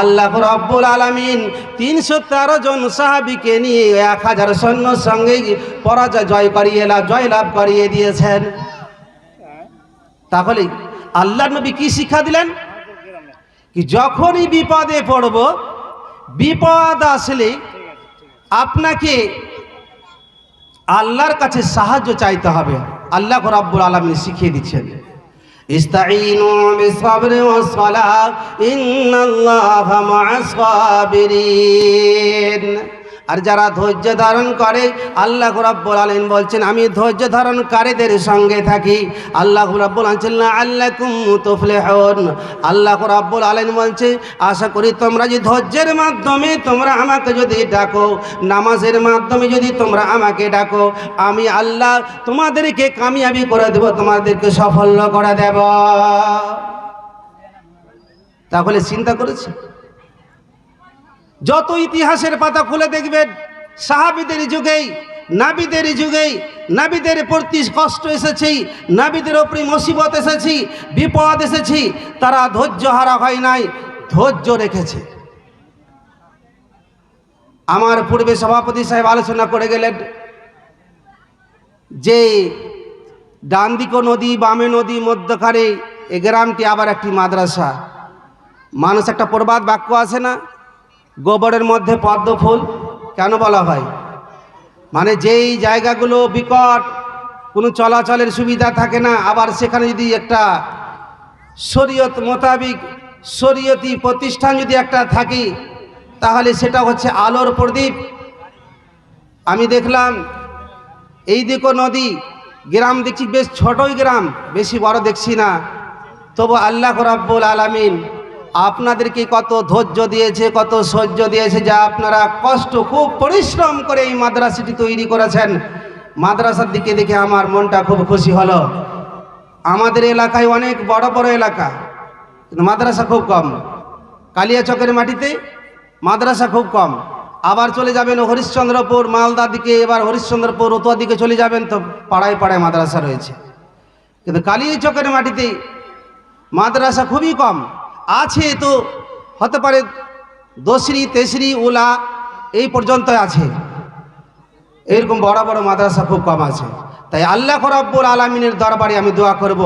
আল্লাহ রব্বুল আলমিন তিনশো তেরো জন সাহাবিকে নিয়ে এক হাজার সৈন্য সঙ্গে পরাজয় জয় করিয়ে লাভ জয় লাভ করিয়ে দিয়েছেন। তাহলে আল্লাহ নবী কি শিক্ষা দিলেন? কি যখনই বিপদে পড়ব, বিপদ আসলে আপনাকে আল্লাহর কাছে সাহায্য চাইতে হবে। আল্লাহ রাব্বুল আলমিন শিখিয়ে দিচ্ছেন। استعينوا بالصبر والصلاة إن الله مع الصابرين আর যারা ধৈর্য ধারণ করে, আল্লাহ রাব্বুল আলামিন বলছেন, আমি ধৈর্য ধারণকারীদের সঙ্গে থাকি। আল্লাহ রাব্বুল আলামিন আল্লাকুম তুফলিহুন। আল্লাহ রাব্বুল আলামিন বলছে, আশা করি তোমরা যে ধৈর্যের মাধ্যমে তোমরা আমাকে যদি ডাকো, নামাজের মাধ্যমে যদি তোমরা আমাকে ডাকো, আমি আল্লাহ তোমাদেরকে কামিয়াবি করে দেব, তোমাদেরকে সাফল্য করে দেব। তাহলে চিন্তা করেছি যত ইতিহাসের পাতা খুলে দেখবেন, সাহাবিদের যুগেই, নাবিদের যুগেই, নাবিদের প্রতি কষ্ট এসেছি নাবিদের ওপরে মুসিবত এসেছি, বিপদ এসেছি, তারা ধৈর্য হারা হয় নাই, ধৈর্য রেখেছে। আমার পূর্বে সভাপতি সাহেব আলোচনা করে গেলেন যে ডান দিক নদী, বামে নদী, মধ্যখানে, এ গ্রামটি আবার একটি মাদ্রাসা। মানুষ একটা প্রবাদ বাক্য আছে না? গোবরের মধ্যে পদ্ম ফুল কেন বলা হয়? মানে যেই জায়গাগুলো বিকট, কোনো চলাচলের সুবিধা থাকে না, আবার সেখানে যদি একটা শরীয়ত মোতাবিক শরীয়তি প্রতিষ্ঠান যদি একটা থাকি, তাহলে সেটা হচ্ছে আলোর প্রদীপ। আমি দেখলাম এই দিকও নদী, গ্রাম দেখছি বেশ ছোটই গ্রাম, বেশি বড় দেখছি না। তবু আল্লাহ রাব্বুল আলামিন আপনাদেরকে কত ধৈর্য দিয়েছে, কত সহ্য দিয়েছে, যা আপনারা কষ্ট, খুব পরিশ্রম করে এই মাদ্রাসাটি তৈরি করেছেন। মাদ্রাসার দিকে দেখে আমার মনটা খুব খুশি হলো। আমাদের এলাকায় অনেক বড় বড় এলাকা, কিন্তু মাদ্রাসা খুব কম। কালিয়াচকের মাটিতে মাদ্রাসা খুব কম। আবার চলে যাবেন হরিশ্চন্দ্রপুর মালদা দিকে, এবার হরিশ্চন্দ্রপুর রতুয়া দিকে চলে যাবেন তো পাড়ায় পাড়ায় মাদ্রাসা রয়েছে। কিন্তু কালিয়াচকের মাটিতে মাদ্রাসা খুবই কম। আছে তো, হতে পারে দশরি তেসরি উলা, এই পর্যন্ত আছে। এরকম বড় বড় মাদ্রাসা খুব কম আছে। তাই আল্লাহ রব্বুল আলমিনের দরবারে আমি দোয়া করব।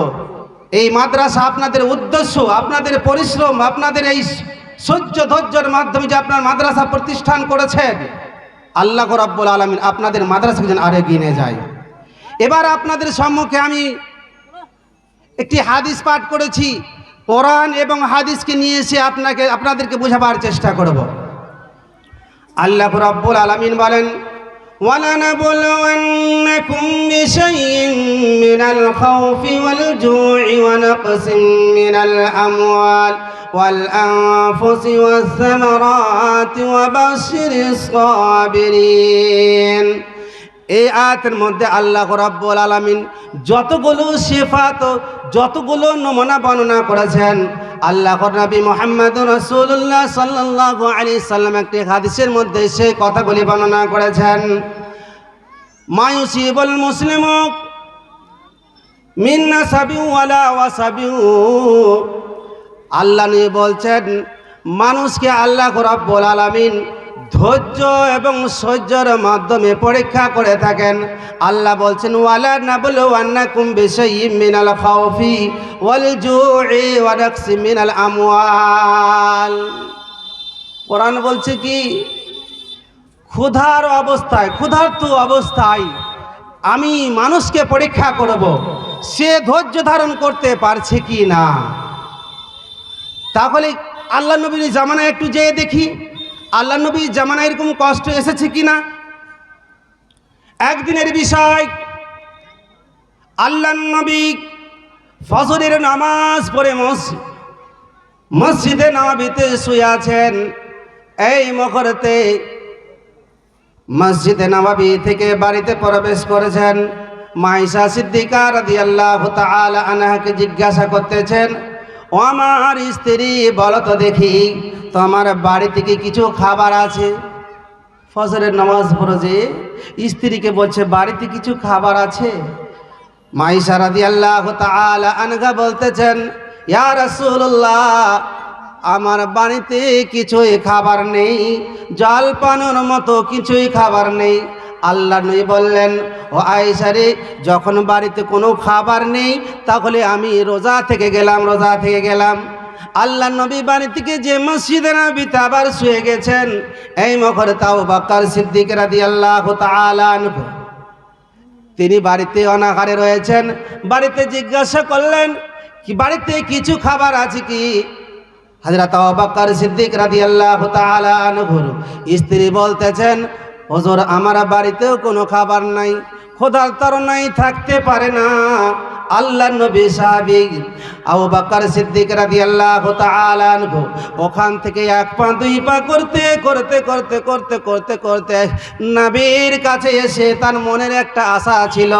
এই মাদ্রাসা আপনাদের উদ্দেশ্য, আপনাদের পরিশ্রম, আপনাদের এই সহ্য ধৈর্যের মাধ্যমে যে আপনার মাদ্রাসা প্রতিষ্ঠান করেছেন, আল্লাহ রব্বুল আলমিন আপনাদের মাদ্রাসাকে যেন আরে গিনে যায়। এবার আপনাদের সম্মুখে আমি একটি হাদিস পাঠ করেছি। কোরআন এবং হাদিসকে নিয়ে এসে আপনাকে আপনাদেরকে বোঝাবার চেষ্টা করব আল্লাহ রাব্বুল আলামিন বলেন ولنبلونكم بشيء من الخوف والجوع ونقص من الأموال والأنفس والثمرات وبشر الصابرين এই আয়াতের মধ্যে আল্লাহ রাব্বুল আলামিন যতগুলো সিফাত যতগুলো নমুনা বর্ণনা করেছেন আল্লাহ নবী মোহাম্মদ রসুল্লাহ সাল্লাহ আলী সাল্লাম একটি হাদিসের মধ্যে সেই কথাগুলি বর্ণনা করেছেন। মায়ুসিবল মুসলিম মিন্না সাবিউ ওয়ালা ওয়াসাবিউ। আল্লাহ নিয়ে বলছেন, মানুষকে আল্লাহ রাব্বুল আলামিন ধৈর্য এবং সহ্যের মাধ্যমে পরীক্ষা করে থাকেন। আল্লাহ বলছেন, ওয়ালা নাবলু আন্নাকুম বিশাইয়্যিম মিনাল খাউফি ওয়াল জুই ওয়া নাকসি মিনাল আমওয়াল। কোরআন বলছে কি, ক্ষুধার অবস্থায়, ক্ষুধার্ত অবস্থায় আমি মানুষকে পরীক্ষা করব, সে ধৈর্য ধারণ করতে পারছে কি না? তাহলে আল্লাহ নবীর জামানায় একটু যেয়ে দেখি। আল্লাহ নবীর জামানায় এরকম কষ্ট এসেছে কি না একদিনের বিষয়, আল্লাহ নবী ফজরের নামাজ পড়ে মসজিদ মসজিদে নবীতে শুয়ে আছেন। এই মকরতে মসজিদে নবাবী থেকে বাড়িতে প্রবেশ করেছেন। মাইশা সিদ্দিকা রাদিয়াল্লাহু তাআলা আনহাকে জিজ্ঞাসা করতেছেন, ও আমার স্ত্রী, বলো তো আমার বাড়ি থেকে কিছু খাবার আছে। ফজরের নামাজ পড়ে স্ত্রীকে বলছে, বাড়িতে কিছু খাবার আছে? মাইশা রাদিয়াল্লাহু তাআলা আনহা বলতেছেন, ইয়া রাসূলুল্লাহ, আমার বাড়িতে কিছুই খাবার নেই। জল পানোর মতো কিছুই খাবার নেই। আল্লাহ নই বললেন, ও আয়সারে যখন বাড়িতে কোনো খাবার নেই, তাহলে আমি রোজা থেকে গেলাম, রোজা থেকে গেলাম। আল্লাহ নবী বাড়ি থেকে যে মসজিদে নবীতে আবার শুয়ে গেছেন, এই মখর তাও বাক্কার সিদ্দিক রাদি আল্লাহ তালানহু তিনি বাড়িতে অনাহারে রয়েছেন, বাড়িতে জিজ্ঞাসা করলেন, কি বাড়িতে কিছু খাবার আছে কি? হাজরত আবাক্কার সিদ্দিক রাদি আল্লাহ তালানহুর স্ত্রী বলতেছেন হজুর, আমার বাড়িতেও কোনো খাবার নাই, খোদার তরনাই থাকতে পারে না। আল্লাহ নবী সাহাবিক আবু বাক্কার সিদ্দিক রাদিয়াল্লাহু তাআলা আনহু ওখান থেকে এক পা, দুই পা করতে করতে করতে করতে করতে করতে নবীর কাছে এসে তার মনের একটা আশা ছিল,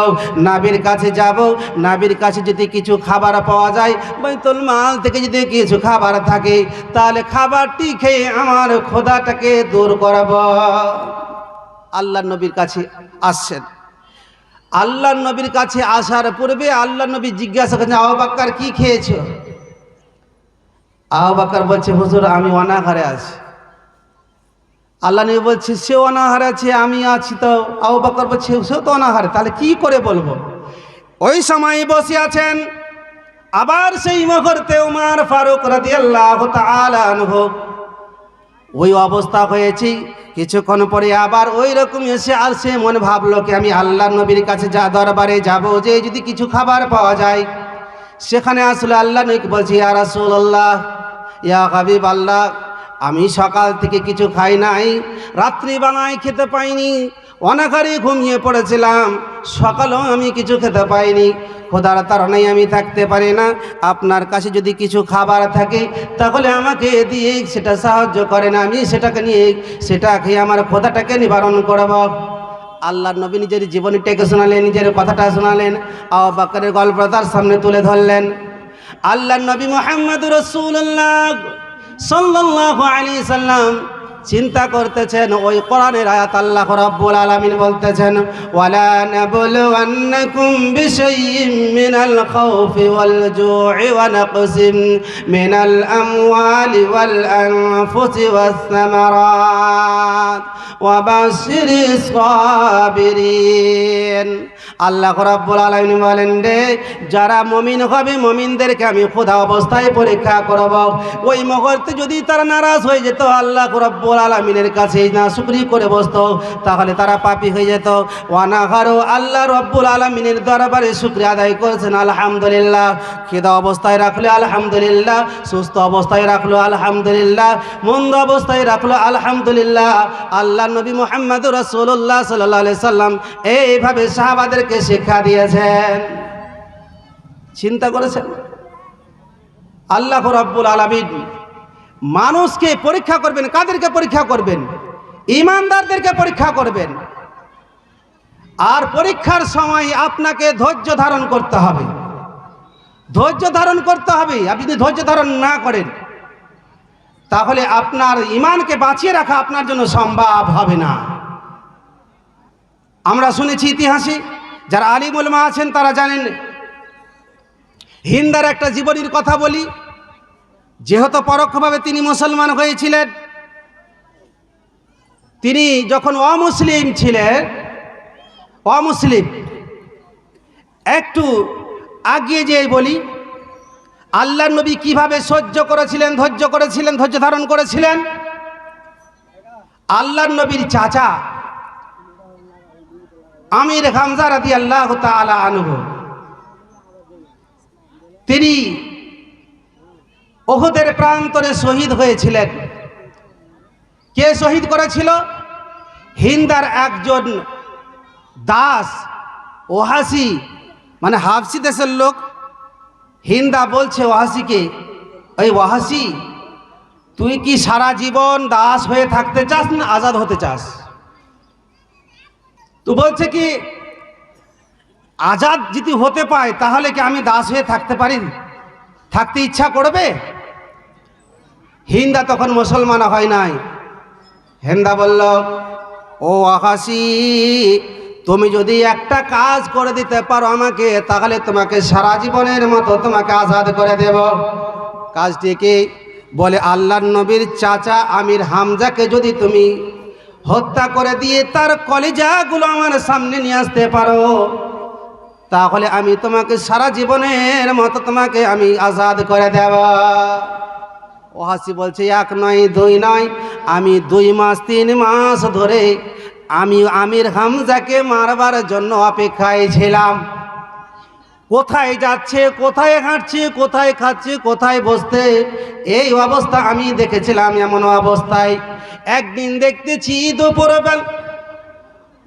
নাবির কাছে যাব, নাবির কাছে যদি কিছু খাবার পাওয়া যায়, বাইতুল মাল থেকে যদি কিছু খাবার থাকে, তাহলে খাবারটি খেয়ে আমার খোদাটাকে দূর করব। আল্লাহ নবীর কাছে আসছেন। আল্লাহ নবীর কাছে আসার পূর্বে আল্লাহ নবী জিজ্ঞাসা করছেন আহবাক্কার কি খেয়েছ? আহবাক্কার বলছে, হুজুর, আমি অনাহারে আছি। আল্লাহ নবী বলছে, সে অনাহারে আছে, আমি আছি তো। আহবাক্কার বলছে সেও তো অনাহারে, তাহলে কি করে বলব? ওই সময় বসে আছেন আবার সেই মুহূর্তে উমার ফারুক রাদি আল্লাহ আনহু ওই অবস্থা হয়েছি। কিছুক্ষণ পরে আবার ওই রকম এসে আর সে মনে ভাবলো কি, আমি আল্লাহ নবীর কাছে যা দরবারে যাব, যে যদি কিছু খাবার পাওয়া যায়। সেখানে আসলে আল্লাহ নবী বলছি আর রাসূলুল্লাহ, ইয়া হাবিব আল্লাহ আমি সকাল থেকে কিছু খাই নাই, রাত্রি বানায় খেতে পাইনি, অনাকারে ঘুমিয়ে পড়েছিলাম, সকালেও আমি কিছু খেতে পাইনি। খোদার তারণেই আমি থাকতে পারি না, আপনার কাছে যদি কিছু খাবার থাকে, তাহলে আমাকে দিয়ে সেটা সাহায্য করেন, আমি সেটাকে নিয়ে, সেটা খেয়ে আমার খোদাটাকে নিবারণ করব। আল্লাহ নবী নিজের জীবনীটাকে শোনালেন, নিজের কথাটা শোনালেন আও বাকারের গল্প তার সামনে তুলে ধরলেন। আল্লাহ নবী মোহাম্মদ রসুল্লাহ সাল্লাল্লাহু আলাইহি সাল্লাম চিন্তা করতেছেন, ওই কোরআনের আয়াত আল্লাহ রাব্বুল আলামিন বলতেছেন, ওয়ালা নাবলুওয়ান্নাকুম বিশাইয়্যিম মিনাল খাউফি ওয়াল জু'i ওয়া নাকসিম মিনাল আমওয়ালি ওয়াল আনফুসি ওয়াস সামারাত ওয়া বাশশিরিস সাবিরিন। আল্লাহ রাব্বুল আলামিন বলেন রে, যারা মমিন হবে, মমিনদেরকে আমি খোদা অবস্থায় পরীক্ষা করব। ওই মুহূর্তে যদি তারা নারাজ হয়ে যেত, আল্লাহ রব্বুল আলামিনের কাছে না শুকরি করে বসতো, তাহলে তারা পাপী হয়ে যেত। ওয়ানাহারও আল্লাহ রব্বুল আলামিনের দরবারে শুক্রিয়া আদায় করেছেন, আলহামদুলিল্লাহ। খেদা অবস্থায় রাখলে, আলহামদুলিল্লাহ। সুস্থ অবস্থায় রাখল, আলহামদুলিল্লাহ। মন্দ অবস্থায় রাখল, আলহামদুলিল্লাহ। আল্লাহ নবী মোহাম্মদ রসুল্লাহ সাল্লাহ সাল্লাম এইভাবে সাহাবাদেরকে শিক্ষা দিয়েছেন। চিন্তা করেছেন? আল্লাহ রব্বুল আলমিন মানুষকে পরীক্ষা করবেন, কাদেরকে পরীক্ষা করবেন? ইমানদারদেরকে পরীক্ষা করবেন। আর পরীক্ষার সময় আপনাকে ধৈর্য ধারণ করতে হবে। ধৈর্য ধারণ করতে হবে। আপনি যদি ধৈর্য ধারণ না করেন, তাহলে আপনার ইমানকে বাঁচিয়ে রাখা আপনার জন্য সম্ভব হবে না। আমরা শুনেছি ইতিহাসে যারা আলিমুলমা আছেন, তারা জানেন। হিন্দার একটা জীবনীর কথা বলি। যেহেতু পরোক্ষভাবে তিনি মুসলমান হয়েছিলেন, তিনি যখন অমুসলিম ছিলেন, অমুসলিম, একটু আগিয়ে যেয়ে বলি আল্লাহ নবী কীভাবে সহ্য করেছিলেন, ধৈর্য করেছিলেন, ধৈর্য ধারণ করেছিলেন? আল্লাহ নবীর চাচা আমির হামজা রাদি আল্লাহ তালা আনহ। তিনি ওহুদের প্রান্তরে শহীদ হয়েছিলেন। কে শহীদ করেছিল? হিন্দার একজন দাস, ওহাসি মানে হাফসি দেশের লোক। হিন্দা বলছে ওহাসিকে ওই ওহাসি, তুই কি সারা জীবন দাস হয়ে থাকতে চাস না আজাদ হতে চাস? তো বলছে কি, আজাদ যদি হতে পায়, তাহলে কি আমি দাস হয়ে থাকতে পারি? থাকতে ইচ্ছা করবে? হিন্দা তখন মুসলমান হয় নাই। হেন্দা বলল, ও আকাশি, তুমি যদি একটা কাজ করে দিতে পারো আমাকে, তাহলে তোমাকে সারা জীবনের মতো তোমাকে আজাদ করে দেব। কাজটি কি? বলে আল্লাহ নবীর চাচা আমির হামজাকে যদি তুমি হত্যা করে দিয়ে তার কলিজাগুলো আমার সামনে নিয়ে আসতে পারো। তাহলে আমি তোমাকে সারা জীবনের মতো তোমাকে আমি আজাদ করে দেব। ও হাসি বলছে, এক নয়, দুই নয়। আমি দুই মাস, তিন মাস ধরে আমি আমির হামজাকে মারবার জন্য অপেক্ষায় ছিলাম। কোথায় যাচ্ছে, কোথায় হাঁটছে, কোথায় খাচ্ছে, কোথায় বসতে এই অবস্থা আমি দেখেছিলাম এমন অবস্থায়। একদিন দেখতেছি দুপুরবেল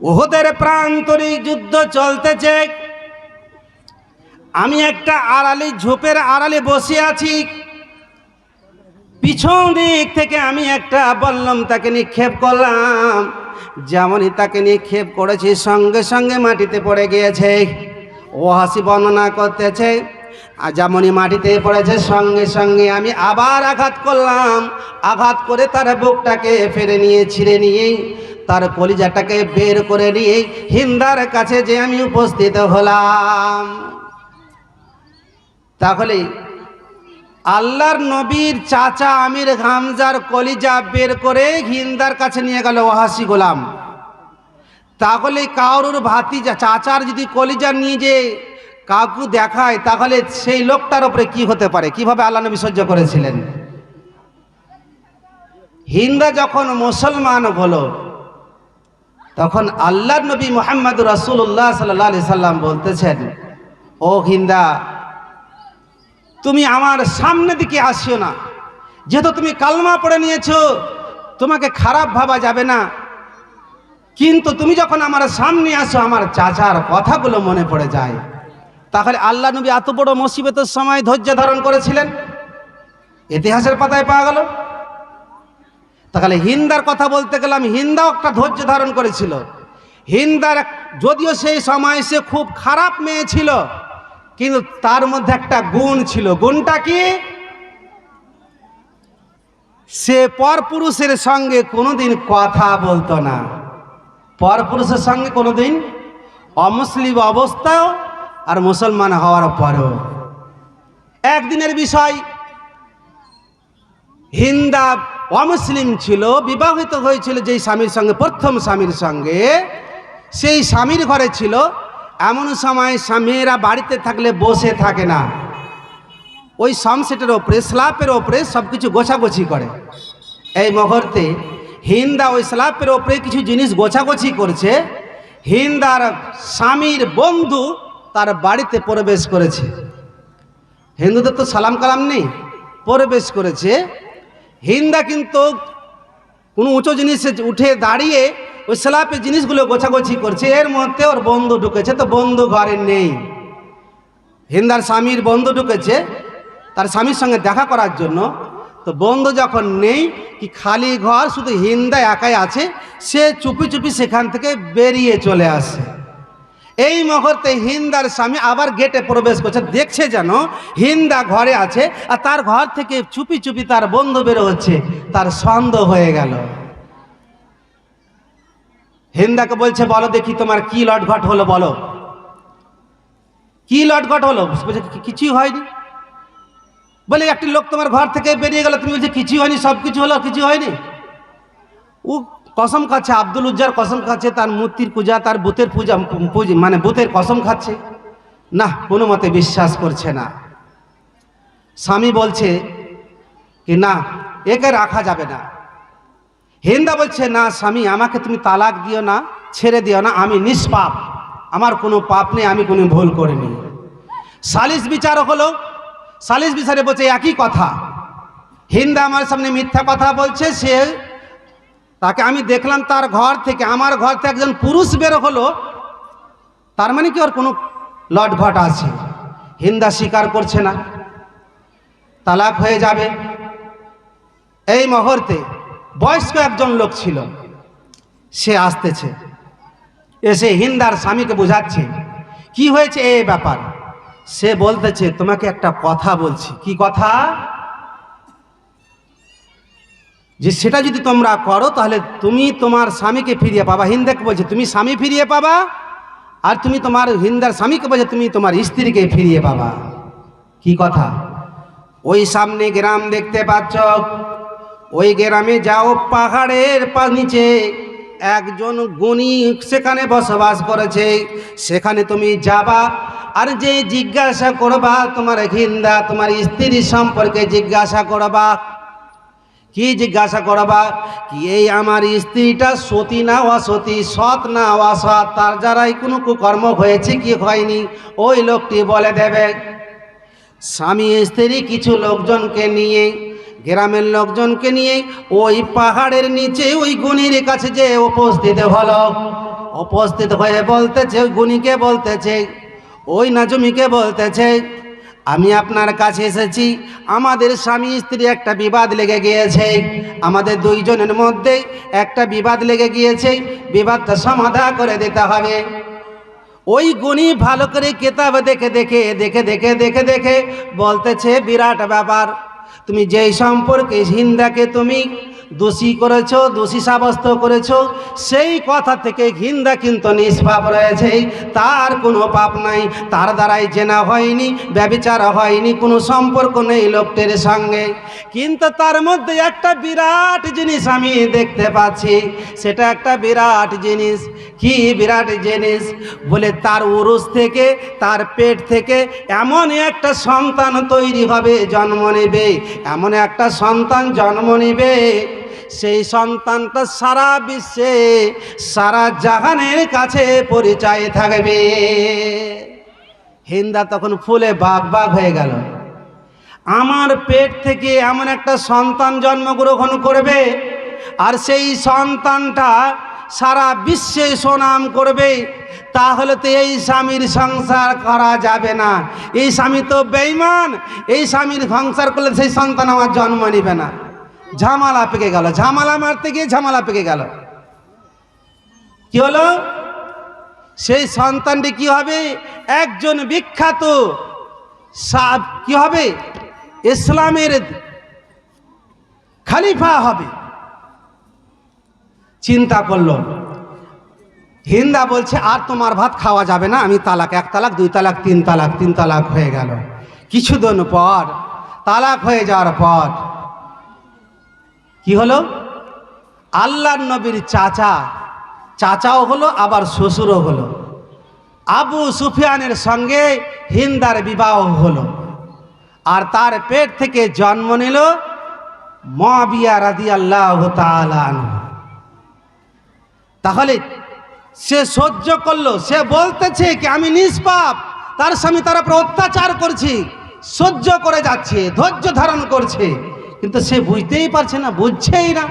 ওহদের প্রান্তরিক যুদ্ধ চলতেছে। আমি একটা আড়ালে, ঝোপের আড়ালে বসে আছি। পিছন দিক থেকে আমি একটা বললাম, তাকে নিক্ষেপ করলাম। যেমনই তাকে নিক্ষেপ করেছি, সঙ্গে সঙ্গে মাটিতে পড়ে গিয়েছে। ও হাসি বর্ণনা করতেছে, আর যেমনই মাটিতে পড়েছে, সঙ্গে সঙ্গে আমি আবার আঘাত করলাম। আঘাত করে তার বুকটাকে ফেরে নিয়ে, ছিঁড়ে নিয়ে, তার কলিজাটাকে বের করে নিয়ে হিন্দার কাছে যে আমি উপস্থিত হলাম। তাহলে আল্লাহর নবীর চাচা আমির হামজার কলিজা বের করে হিন্দার কাছে নিয়ে গেল ওহাসি গোলাম। তাহলে কারোর ভাতি চাচার যদি কলিজা নিয়ে যে কাকু দেখায়, তাহলে সেই লোকটার উপরে কি হতে পারে? কীভাবে আল্লাহ নবী সহ্য করেছিলেন? হিন্দা যখন মুসলমান হলো, তখন আল্লাহর নবী মোহাম্মদ রাসুল্লাহ সাল্লাহ আলি সাল্লাম বলতেছেন, ও হিন্দা, তুমি আমার সামনে দিকে আসিও না। যেহেতু তুমি কালমা পড়ে নিয়েছো, তোমাকে খারাপ ভাবা যাবে না। কিন্তু তুমি যখন আমার সামনে আসো, আমার চাচার কথাগুলো মনে পড়ে যায়। তাহলে আল্লাহ নবী এত বড় মুসিবতের সময় ধৈর্য ধারণ করেছিলেন? ইতিহাসের পাতায় পাওয়া গেল। তাহলে হিন্দার কথা বলতে গেলাম, হিন্দাও একটা ধৈর্য ধারণ করেছিল। হিন্দার যদিও সেই সময় সে খুব খারাপ মেয়ে ছিল, কিন্তু তার মধ্যে একটা গুণ ছিল। গুণটা কি? সে পরপুরুষের সঙ্গে কোনোদিন কথা বলতো না। পরপুরুষের সঙ্গে কোনোদিন অমুসলিম অবস্থাও আর মুসলমান হওয়ার পরেও। একদিনের বিষয়, হিন্দা অমুসলিম ছিল, বিবাহিত হয়েছিল যেই স্বামীর সঙ্গে, প্রথম স্বামীর সঙ্গে। সেই স্বামীর ঘরে ছিল, এমন সময় স্বামীরা বাড়িতে থাকলে বসে থাকে না। ওই সামসেটের ওপরে স্ল্যাপের ওপরে সব কিছু গোছাগুছি করে। এই মুহূর্তে হিন্দা ওই স্ল্যাপের ওপরে কিছু জিনিস গোছাগুছি করছে। হিন্দার স্বামীর বন্ধু তার বাড়িতে প্রবেশ করেছে। হিন্দুদের তো সালাম কালাম নেই, প্রবেশ করেছে। হিন্দা কিন্তু কোনো উঁচু জিনিসে উঠে দাঁড়িয়ে ওই স্ল্যাপে জিনিসগুলো গোছাগোছি করছে, এর মধ্যে ওর বন্ধু ঢুকেছে, তো বন্ধু ঘরে নেই। হিন্দার স্বামীর বন্ধু ঢুকেছে, তার স্বামীর সঙ্গে দেখা করার জন্য তো বন্ধু যখন নেই, কি খালি ঘর, শুধু হিন্দা একাই আছে, সে চুপি চুপি সেখান থেকে বেরিয়ে চলে আসে। এই মুহূর্তে হিন্দার স্বামী আবার গেটে প্রবেশ করছে। দেখছে যেন হিন্দা ঘরে আছে আর তার ঘর থেকে চুপি চুপি তার বন্ধু বেরো হচ্ছে তার সন্দেহ হয়ে গেল। হিন্দাকে বলছে, বলো দেখি তোমার কি লটঘট হলো বলো। কি লটঘট হলো? কিছুই হয়নি। বলে, একটি লোক তোমার ঘর থেকে বেরিয়ে গেল। তুমি বলছে কিছু হয়নি, সব কিছু হলো কিছু হয়নি। ও কসম খাচ্ছে, আব্দুল উজ্জার কসম খাচ্ছে, তার মূর্তির পূজা, তার বুতের পূজা মানে বুতের কসম খাচ্ছে। না, কোনো মতে বিশ্বাস করছে না। স্বামী বলছে কি, না, একে রাখা যাবে না। হিন্দা বলছে, না স্বামী, আমাকে তুমি তালাক দিও না, ছেড়ে দিও না, আমি নিষ্পাপ। আমার কোনো পাপ নেই, আমি কোনো ভুল করিনি। সালিস বিচার হলো সালিস বিচারে বলছে একই কথা। হিন্দা আমার সামনে মিথ্যা কথা বলছে, সে তাকে আমি দেখলাম তার ঘর থেকে, আমার ঘর থেকে একজন পুরুষ বের হলো। তার মানে কি ওর কোনো লটঘট আছে? হিন্দা স্বীকার করছে না। তালাক হয়ে যাবে। এই মুহূর্তে বয়স্ক একজন লোক ছিল, সে আসতেছে। এসে হিন্দার স্বামীকে বোঝাচ্ছে, কি হয়েছে এই ব্যাপার? সে বলতেছে, তোমাকে একটা কথা বলছি। কি কথা? যে সেটা যদি তোমরা করো, তাহলে তুমি তোমার স্বামীকে ফিরিয়ে পাবা। হিন্দাকে বলছে, তুমি স্বামী ফিরিয়ে পাবা আর তুমি তোমার হিন্দার স্বামীকে বলছে, তুমি তোমার স্ত্রীকে ফিরিয়ে পাবা। কি কথা? ওই সামনে গ্রাম দেখতে পাচ্ছ। ওই গ্রামে যাও পাহাড়ের পা নিচে একজন গুণী সেখানে বসবাস করেছে, সেখানে তুমি যাবা আর যে জিজ্ঞাসা করবা, তোমার হিন্দা, তোমার স্ত্রী সম্পর্কে জিজ্ঞাসা করবা। কি জিজ্ঞাসা করবা? কি এই আমার স্ত্রীটা সতী না অসতী? সৎ না অসৎ? তার যারাই কোনো কুকর্ম হয়েছে কি হয়নি? ওই লোকটি বলে দেবে, স্বামী স্ত্রী কিছু লোকজনকে নিয়ে গ্রামের লোকজনকে নিয়ে ওই পাহাড়ের নিচে ওই গুণীর কাছে যে উপস্থিত হলো, উপস্থিত হয়ে বলতেছে, ওই গুণীকে বলতেছে, ওই নাজমিকে বলতেছে, আমি আপনার কাছে এসেছি, আমাদের স্বামী স্ত্রী একটা বিবাদ লেগে গিয়েছে, আমাদের দুইজনের মধ্যে একটা বিবাদ লেগে গিয়েছে, বিবাদটা সমাধা করে দিতে হবে। ওই গুণী ভালো করে কেতাব দেখে দেখে দেখে দেখে দেখে দেখে বলতেছে, বিরাট ব্যাপার তুমি যেই সম্পর্কে হিন্দাকে তুমি দোষী করেছ, দোষী সাব্যস্ত করেছ, সেই কথা থেকে হিন্দা কিন্তু নিষ্পাপ রয়েছে, তার কোনো পাপ নাই, তার দ্বারাই জেনা হয়নি, ব্যবিচার হয়নি, কোনো সম্পর্ক নেই লোকটির সঙ্গে। কিন্তু তার মধ্যে একটা বিরাট জিনিস আমি দেখতে পাচ্ছি, সেটা একটা বিরাট জিনিস। কি বিরাট জিনিস? বলে তার উরুস থেকে, তার পেট থেকে এমন একটা সন্তান তৈরি হবে, জন্ম নেবে, এমন একটা সন্তান জন্ম নেবে সেই সন্তানটা সারা বিশ্বে, সারা জাহানের কাছে পরিচয় থাকবে। হিন্দা তখন ফুলে বাঘ বাঘ হয়ে গেল। আমার পেট থেকে এমন একটা সন্তান জন্মগ্রহণ করবে, আর সেই সন্তানটা সারা বিশ্বে সুনাম করবে, তাহলে তো এই স্বামীর সংসার করা যাবে না। এই স্বামী তো বেইমান এই স্বামীর সংসার করলে সেই সন্তান আমার জন্ম নিবে না। ঝামালা পেকে গেল, ঝামালা মারতে গিয়ে ঝামালা পেকে গেল। কি হলো? সেই সন্তানটি কি হবে? একজন বিখ্যাত সাব কি হবে? ইসলামের খালিফা হবে। চিন্তা করল। হিন্দা বলছে, আর তোমার ভাত খাওয়া যাবে না, আমি তালাক, এক তালাক, দুই তালাক, তিন তালাক তিন তালাক হয়ে গেল। কিছুদিন পর, তালাক হয়ে যাওয়ার পর কি হলো? আল্লাহ নবীর চাচা, চাচাও হলো, আবার শ্বশুরও হলো। আবু সুফিয়ানের সঙ্গে হিন্দার বিবাহ হলো। আর তার পেট থেকে জন্ম নিল মবিয়া রাদি আল্লাহ তাহলে সে সহ্য করল, সে বলতেছে কি, আমি নিষ্পাপ, তার স্বামী তার উপর অত্যাচার করছি, সহ্য করে যাচ্ছে, ধৈর্য ধারণ করছে। কিন্তু সে বুঝতেই পারছে না, বুঝছেই না।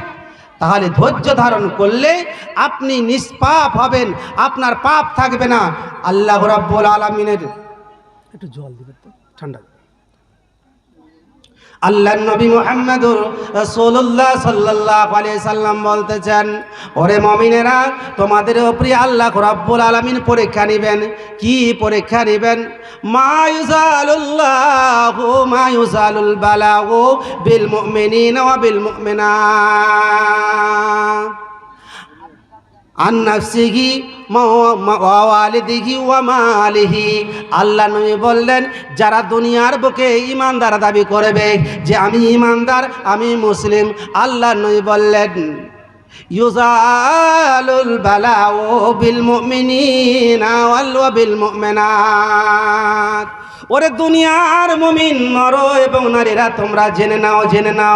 তাহলে ধৈর্য ধারণ করলে আপনি নিষ্পাপ হবেন, আপনার পাপ থাকবে না। আল্লাহ রাব্বুল আলমিনের একটু জল দিবেন ঠান্ডা। আল্লাহ নবী মোহাম্মদুর রাসূলুল্লাহ সাল্লাহ আলি সাল্লাম বলতেছেন, ওরে মমিনেরা, তোমাদের ওপরে আল্লাহ রব্বুল আলমিন পরীক্ষা নেবেন। কি পরীক্ষা নেবেন? মা ইউজালুল্লাহু বালাহ বিল মুমিনিনা বিল মুমিনাত ওয়া মালিহি। আল্লাহ নবী বললেন, যারা দুনিয়ার বুকে ইমানদার দাবি করবে যে আমি ইমানদার আমি মুসলিম, আল্লাহ নবী বললেন বিল বিল ওরে দুনিয়ার মুমিন নর এবং নারীরা, তোমরা জেনে নাও জেনে নাও।